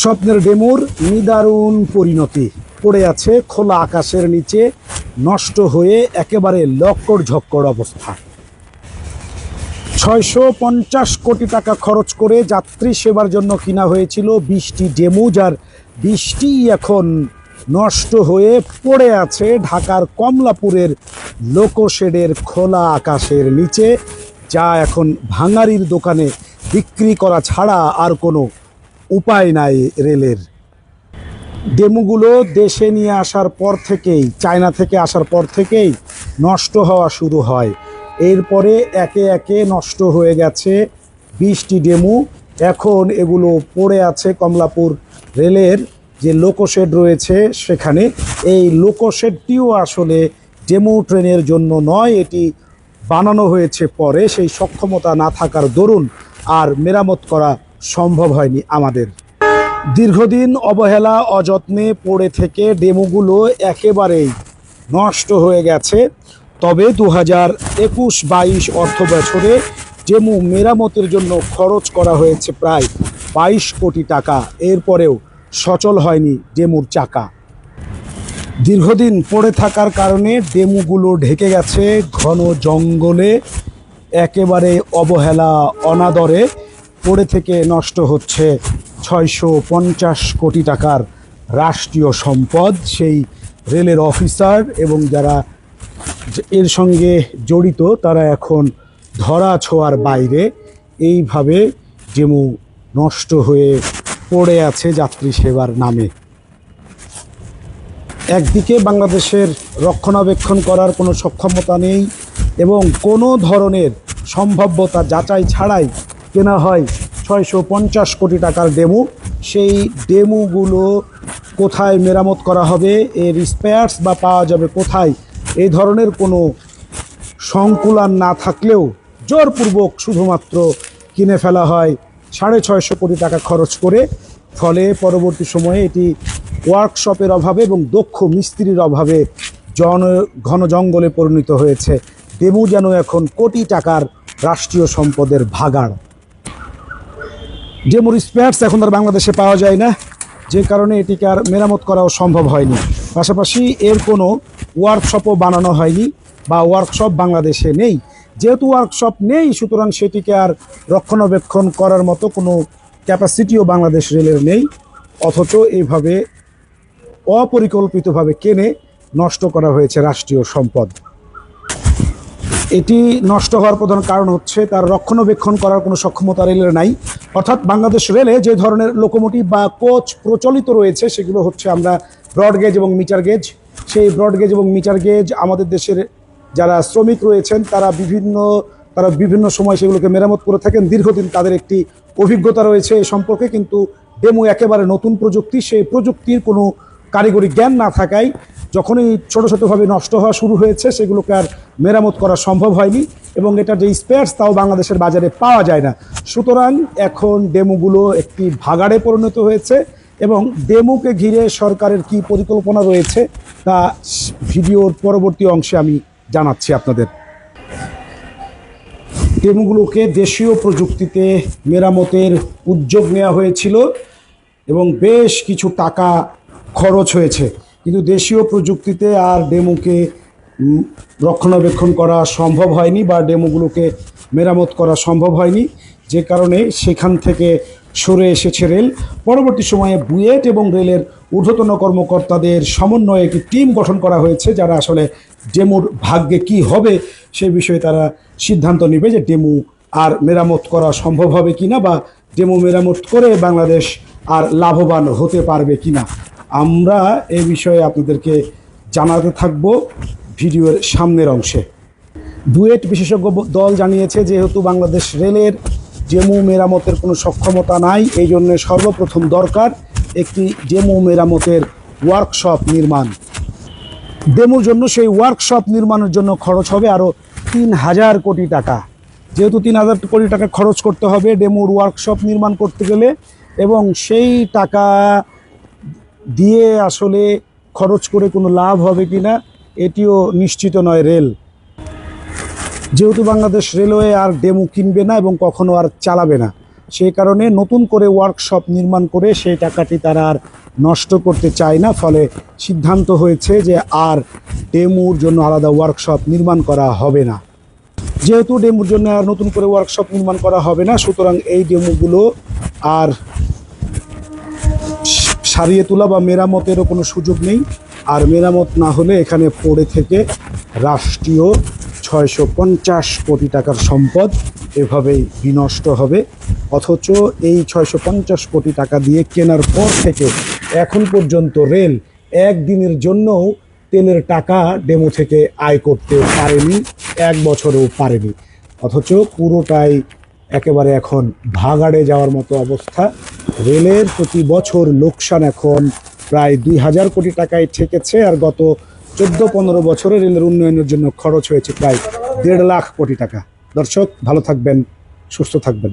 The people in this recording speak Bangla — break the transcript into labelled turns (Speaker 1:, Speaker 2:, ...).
Speaker 1: দুঃস্বপ্নের ডেমুর নিদারুণ পরিণতি। পড়ে আছে খোলা আকাশের নিচে, নষ্ট হয়ে একেবারে লক্কর ঝক্কর অবস্থা। ছয়শো পঞ্চাশ কোটি টাকা খরচ করে যাত্রী সেবার জন্য কিনা হয়েছিল বিশটি ডেমু, যার বৃষ্টি এখন নষ্ট হয়ে পড়ে আছে ঢাকার কমলাপুরের লোকোশেডের খোলা আকাশের নিচে, যা এখন ভাঙারির দোকানে বিক্রি করা ছাড়া আর কোনো উপায় নাই রেলের। ডেমুগুলো দেশে নিয়ে আসার পর থেকেই, চায়না থেকে আসার পর থেকেই নষ্ট হওয়া শুরু হয়। এরপরে একে একে নষ্ট হয়ে গেছে বিশটি ডেমু। এখন এগুলো পড়ে আছে কমলাপুর রেলের যে লোকোশেড রয়েছে সেখানে। এই লোকোশেডটিও আসলে ডেমু ট্রেনের জন্য নয়, এটি বানানো হয়েছে পরে। সেই সক্ষমতা না থাকার দরুন আর মেরামত করা সম্ভব হয়নি আমাদের। দীর্ঘদিন অবহেলা, অযত্নে পড়ে থেকে ডেমোগুলো একেবারেই নষ্ট হয়ে গেছে। তবে দু হাজার একুশ বাইশ অর্থ বছরে ডেমু মেরামতের জন্য খরচ করা হয়েছে প্রায় বাইশ কোটি টাকা। এরপরেও সচল হয়নি ডেমুর চাকা। দীর্ঘদিন পড়ে থাকার কারণে ডেমুগুলো ঢেকে গেছে ঘন জঙ্গলে। একেবারে অবহেলা, অনাদরে পড়ে থেকে নষ্ট হচ্ছে ছয়শো পঞ্চাশ কোটি টাকার রাষ্ট্রীয় সম্পদ। সেই রেলের অফিসার এবং যারা এর সঙ্গে জড়িত, তারা এখন ধরা ছোঁয়ার বাইরে। এইভাবে ডেমু নষ্ট হয়ে পড়ে আছে যাত্রী সেবার নামে। একদিকে বাংলাদেশের রক্ষণাবেক্ষণ করার কোনো সক্ষমতা নেই এবং কোনো ধরনের সম্ভাব্যতা যাচাই ছাড়াই কেনা হয় ছয়শো পঞ্চাশ কোটি টাকার ডেমু। সেই ডেমুগুলো কোথায় মেরামত করা হবে, এর স্পেয়ার্স বা পাওয়া যাবে কোথায় এই ধরনের কোনো সংকুলান না থাকলেও জোরপূর্বক শুধুমাত্র কিনে ফেলা হয় সাড়ে ছয়শো কোটি টাকা খরচ করে। ফলে পরবর্তী সময়ে এটি ওয়ার্কশপের অভাবে এবং দক্ষ মিস্ত্রির অভাবে জন, ঘন জঙ্গলে পরিণত হয়েছে। ডেমু যেন এখন কোটি টাকার রাষ্ট্রীয় সম্পদের ভাগাড়। ডেমুর স্পেয়ার্স এখন আর বাংলাদেশে পাওয়া যায় না। যে কারণে এটিকে আর মেরামত করাও সম্ভব হয়নি। পাশাপাশি এর কোনো ওয়ার্কশপও বানানো হয়নি বা ওয়ার্কশপ বাংলাদেশে নেই। যেহেতু ওয়ার্কশপ নেই, সুতরাং সেটিকে আর রক্ষণাবেক্ষণ করার মতো কোনো ক্যাপাসিটিও বাংলাদেশ রেলের নেই। অথচ এইভাবে অপরিকল্পিতভাবে কেনে নষ্ট করা হয়েছে রাষ্ট্রীয় সম্পদ। এটি নষ্ট হওয়ার প্রধান কারণ হচ্ছে তার রক্ষণাবেক্ষণ করার কোনো সক্ষমতা রেলের নাই। অর্থাৎ বাংলাদেশ রেলে যে ধরনের লোকোমোটিভ বা কোচ প্রচলিত রয়েছে, সেগুলো হচ্ছে আমরা ব্রড গেজ এবং মিটার গেজ। সেই ব্রড গেজ এবং মিটার গেজ আমাদের দেশের যারা শ্রমিক রয়েছেন, তারা বিভিন্ন তারা বিভিন্ন সময় সেগুলোকে মেরামত করে থাকেন। দীর্ঘদিন তাদের একটি অভিজ্ঞতা রয়েছে এ সম্পর্কে, কিন্তু ডেমো একেবারে নতুন প্রযুক্তি। সেই প্রযুক্তির কোনো কারিগরি জ্ঞান না থাকায় যখনই ছোটো ছোটোভাবে নষ্ট হওয়া শুরু হয়েছে, সেগুলোকে আর মেরামত করা সম্ভব হয়নি এবং এটার যে স্পেয়ার্স তাও বাংলাদেশের বাজারে পাওয়া যায় না। সুতরাং এখন ডেমোগুলো একটি ভাগাড়ে পরিণত হয়েছে এবং ডেমোকে ঘিরে সরকারের কি পরিকল্পনা রয়েছে, তা ভিডিওর পরবর্তী অংশে আমি জানাচ্ছি আপনাদের। ডেমোগুলোকে দেশীয় প্রযুক্তিতে মেরামতের উদ্যোগ নেওয়া হয়েছিল এবং বেশ কিছু টাকা খরচ হয়েছে। কিন্তু দেশীয় প্রযুক্তিতে আর ডেমোকে রক্ষণাবেক্ষণ করা সম্ভব হয়নি বা ডেমোগুলোকে মেরামত করা সম্ভব হয়নি। যে কারণে সেখান থেকে সরে এসেছে রেল। পরবর্তী সময়ে বুয়েট এবং রেলের ঊর্ধ্বতন কর্মকর্তাদের সমন্বয়ে একটি টিম গঠন করা হয়েছে, যারা আসলে ডেমোর ভাগ্যে কি হবে সে বিষয়ে তারা সিদ্ধান্ত নেবে যে ডেমো আর মেরামত করা সম্ভব হবে কিনা বা ডেমো মেরামত করে বাংলাদেশ আর লাভবান হতে পারবে কিনা। আমরা এ বিষয়ে আপনাদেরকে জানাতে থাকব ভিডিওর সামনের অংশে। বুয়েট বিশেষজ্ঞ দল জানিয়েছে, যেহেতু বাংলাদেশ রেলের ডেমো মেরামতের কোনো সক্ষমতা নাই, এই জন্য সর্বপ্রথম দরকার একটি ডেমো মেরামতের ওয়ার্কশপ নির্মাণ। ডেমোর জন্য সেই ওয়ার্কশপ নির্মাণের জন্য খরচ হবে আরও তিন হাজার কোটি টাকা। যেহেতু তিন হাজার কোটি টাকা খরচ করতে হবে ডেমোর ওয়ার্কশপ নির্মাণ করতে গেলে, এবং সেই টাকা দিয়ে আসলে খরচ করে কোনো লাভ হবে কিনা এটিও নিশ্চিত নয় রেল। যেহেতু বাংলাদেশ রেলওয়ে আর ডেমো কিনবে না এবং কখনো আর চালাবে না সেই কারণে নতুন করে ওয়ার্কশপ নির্মাণ করে সেই টাকাটি তারা আর নষ্ট করতে চায় না, ফলে সিদ্ধান্ত হয়েছে যে আর ডেমুর জন্য আলাদা ওয়ার্কশপ নির্মাণ করা হবে না। যেহেতু ডেমুর জন্য আর নতুন করে ওয়ার্কশপ নির্মাণ করা হবে না, সুতরাং এই ডেমুগুলো আর সারিয়ে তোলা বা মেরামতেরও কোনো সুযোগ নেই। আর মেরামত না হলে এখানে পড়ে থেকে রাষ্ট্রীয় ছয়শো পঞ্চাশ কোটি টাকার সম্পদ এভাবেই বিনষ্ট হবে। অথচ এই ছয়শো পঞ্চাশ কোটি টাকা দিয়ে কেনার পর থেকে এখন পর্যন্ত রেল একদিনের জন্যও তেলের টাকা ডেমো থেকে আয় করতে পারেনি, এক বছরেও পারেনি। অথচ পুরোটাই একেবারে এখন ভাগাড়ে যাওয়ার মতো অবস্থা। রেলের প্রতি বছর লোকসান এখন প্রায় দুই হাজার কোটি টাকায় ঠেকেছে, আর গত চোদ্দ পনেরো বছরে রেলের উন্নয়নের জন্য খরচ হয়েছে প্রায় দেড় লাখ কোটি টাকা। দর্শক, ভালো থাকবেন, সুস্থ থাকবেন।